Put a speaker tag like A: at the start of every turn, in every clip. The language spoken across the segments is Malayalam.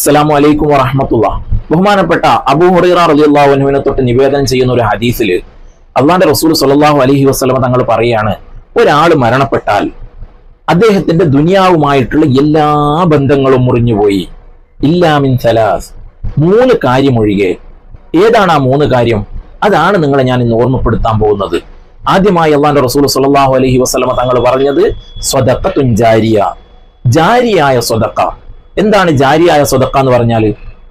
A: അസ്സലാമു അലൈക്കും വറഹമത്തുള്ള. ബഹുമാനപ്പെട്ട അബു ഹുറൈറ റളിയല്ലാഹു അൻഹുവിനെ തൊട്ട് നിവേദനം ചെയ്യുന്ന ഒരു ഹദീസിൽ അള്ളാന്റെ റസൂൽ സല്ലല്ലാഹു അലഹി വസ്ലമ തങ്ങൾ പറയാണ് ഒരാൾ മരണപ്പെട്ടാൽ അദ്ദേഹത്തിന്റെ ദുനിയാവുമായിട്ടുള്ള എല്ലാ ബന്ധങ്ങളും മുറിഞ്ഞുപോയി. ഇല്ലാമിൻ സലാസ്. മൂന്ന് കാര്യമൊഴികെ ഏതാണ് ആ മൂന്ന് കാര്യം? അതാണ് നിങ്ങളെ ഞാൻ ഇന്ന് ഓർമ്മപ്പെടുത്താൻ പോകുന്നത്. ആദ്യമായി അള്ളാന്റെ റസൂൽ സല്ലല്ലാഹു അലഹി വസ്ലമ തങ്ങൾ പറഞ്ഞത് സ്വതക്കത്തുൻ ജാരിയ. ജാരിയായ സ്വതക്ക എന്താണ് ജാരിയായ സ്വതക്ക എന്ന് പറഞ്ഞാൽ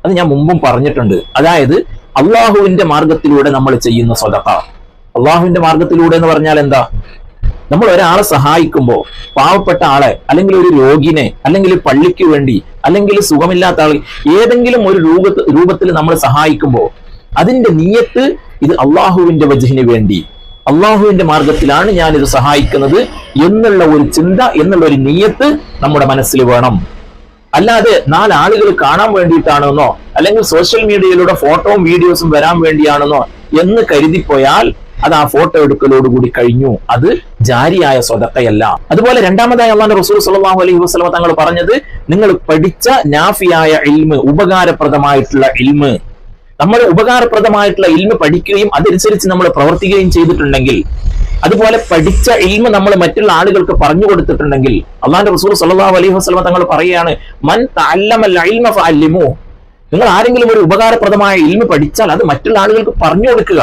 A: അത് ഞാൻ മുമ്പും പറഞ്ഞിട്ടുണ്ട്. അതായത് അള്ളാഹുവിന്റെ മാർഗത്തിലൂടെ നമ്മൾ ചെയ്യുന്ന സ്വതക്ക. അള്ളാഹുവിന്റെ മാർഗത്തിലൂടെ എന്ന് പറഞ്ഞാൽ എന്താ? നമ്മൾ ഒരാളെ സഹായിക്കുമ്പോൾ പാവപ്പെട്ട ആളെ അല്ലെങ്കിൽ ഒരു രോഗിനെ അല്ലെങ്കിൽ പള്ളിക്ക് വേണ്ടി അല്ലെങ്കിൽ സുഖമില്ലാത്ത ആൾ ഏതെങ്കിലും ഒരു രൂപ രൂപത്തിൽ നമ്മൾ സഹായിക്കുമ്പോൾ അതിന്റെ നീയത്ത് ഇത് അള്ളാഹുവിന്റെ വജഹിന് വേണ്ടി. അള്ളാഹുവിന്റെ മാർഗത്തിലാണ് ഞാൻ ഇത് സഹായിക്കുന്നത് എന്നുള്ള ഒരു ചിന്ത എന്നുള്ള ഒരു നീയത്ത് നമ്മുടെ മനസ്സിൽ വേണം. അല്ലാതെ നാലാളുകൾ കാണാൻ വേണ്ടിയിട്ടാണെന്നോ അല്ലെങ്കിൽ സോഷ്യൽ മീഡിയയിലൂടെ ഫോട്ടോയും വീഡിയോസും വരാൻ വേണ്ടിയാണെന്നോ എന്ന് കരുതിപ്പോയാൽ അത് ആ ഫോട്ടോ എടുക്കലോടുകൂടി കഴിഞ്ഞു. അത് ജാരിയായ സ്വതക്കയല്ല. അതുപോലെ രണ്ടാമതായി അള്ളാഹ് റസൂൽ സല്ലല്ലാഹു അലൈഹി വസ്ലമ തങ്ങൾ പറഞ്ഞത് നിങ്ങൾ പഠിച്ച നാഫിയായ ഇൽമ് ഉപകാരപ്രദമായിട്ടുള്ള ഇൽമ്. നമ്മൾ ഉപകാരപ്രദമായിട്ടുള്ള ഇൽമ പഠിക്കുകയും അതനുസരിച്ച് നമ്മൾ പ്രവർത്തിക്കുകയും ചെയ്തിട്ടുണ്ടെങ്കിൽ അതുപോലെ പഠിച്ച ഇൽമ നമ്മൾ മറ്റുള്ള ആളുകൾക്ക് പറഞ്ഞു കൊടുത്തിട്ടുണ്ടെങ്കിൽ അള്ളാന്റെ റസൂൽ സല്ലല്ലാഹു അലൈഹി വസ്ലമ തങ്ങൾ പറയുകയാണ് മൻ ഫഅല്ലിമു നിങ്ങൾ ആരെങ്കിലും ഒരു ഉപകാരപ്രദമായ ഇൽമ പഠിച്ചാൽ അത് മറ്റുള്ള ആളുകൾക്ക് പറഞ്ഞു കൊടുക്കുക.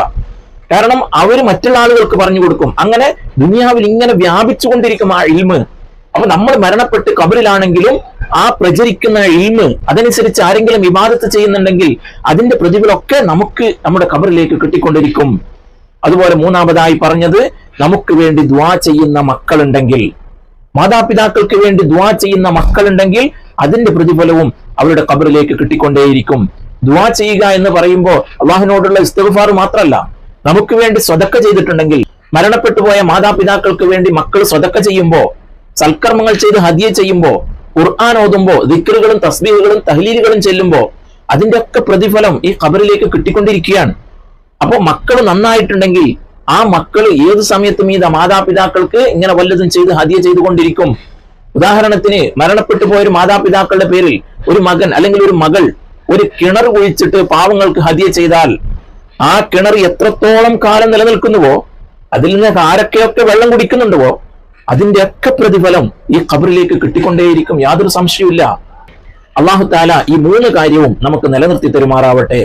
A: കാരണം അവർ മറ്റുള്ള ആളുകൾക്ക് പറഞ്ഞു കൊടുക്കും. അങ്ങനെ ദുനിയാവിൽ ഇങ്ങനെ വ്യാപിച്ചുകൊണ്ടിരിക്കും ആ ഇൽമ്. അപ്പൊ നമ്മൾ മരണപ്പെട്ട് കബറിലാണെങ്കിലും ആ പ്രചരിക്കുന്ന ഇൽമ് അതനുസരിച്ച് ആരെങ്കിലും വിവാദത്ത് ചെയ്യുന്നുണ്ടെങ്കിൽ അതിന്റെ പ്രതിഫലമൊക്കെ നമുക്ക് നമ്മുടെ കബറിലേക്ക് കിട്ടിക്കൊണ്ടിരിക്കും. അതുപോലെ മൂന്നാമതായി പറഞ്ഞത് നമുക്ക് വേണ്ടി ദ്വാ ചെയ്യുന്ന മക്കളുണ്ടെങ്കിൽ മാതാപിതാക്കൾക്ക് വേണ്ടി ദ്വാ ചെയ്യുന്ന മക്കളുണ്ടെങ്കിൽ അതിന്റെ പ്രതിഫലവും അവരുടെ കബറിലേക്ക് കിട്ടിക്കൊണ്ടേയിരിക്കും. ദ്വാ ചെയ്യുക എന്ന് പറയുമ്പോൾ അള്ളാഹിനോടുള്ള ഇസ്തഫാർ മാത്രമല്ല നമുക്ക് വേണ്ടി സ്വതക്ക ചെയ്തിട്ടുണ്ടെങ്കിൽ മരണപ്പെട്ടു പോയ മാതാപിതാക്കൾക്ക് വേണ്ടി മക്കൾ സ്വതക്ക ചെയ്യുമ്പോൾ സൽക്കർമ്മങ്ങൾ ചെയ്ത് ഹദിയ ചെയ്യുമ്പോൾ ഖുർആൻ ഓതുമ്പോൾ ദിക്കറുകളും തസ്ബീഹുകളും തഹ്ലീലുകളും ചെല്ലുമ്പോൾ അതിന്റെ ഒക്കെ പ്രതിഫലം ഈ ഖബറിലേക്ക് കിട്ടിക്കൊണ്ടിരിക്കുകയാണ്. അപ്പോൾ മക്കൾ നന്നായിട്ടുണ്ടെങ്കിൽ ആ മക്കൾ ഏത് സമയത്തും ഈ മാതാപിതാക്കൾക്ക് ഇങ്ങനെ വല്ലതും ചെയ്ത് ഹതിയ ചെയ്തുകൊണ്ടിരിക്കും. ഉദാഹരണത്തിന് മരണപ്പെട്ടു പോയ ഒരു മാതാപിതാക്കളുടെ പേരിൽ ഒരു മകൻ അല്ലെങ്കിൽ ഒരു മകൾ ഒരു കിണർ കുഴിച്ചിട്ട് പാവങ്ങൾക്ക് ഹതിയ ചെയ്താൽ ആ കിണർ എത്രത്തോളം കാലം നിലനിൽക്കുന്നുവോ അതിൽ നിന്ന് ആരൊക്കെയൊക്കെ വെള്ളം കുടിക്കുന്നുണ്ടോ അതിന്റെ ഒക്കെ പ്രതിഫലം ഈ ഖബറിലേക്ക് കിട്ടിക്കൊണ്ടേയിരിക്കും. യാതൊരു സംശയവുമില്ല. അള്ളാഹു താല ഈ മൂന്ന് കാര്യവും നമുക്ക് നിലനിർത്തി തരുമാറാവട്ടെ.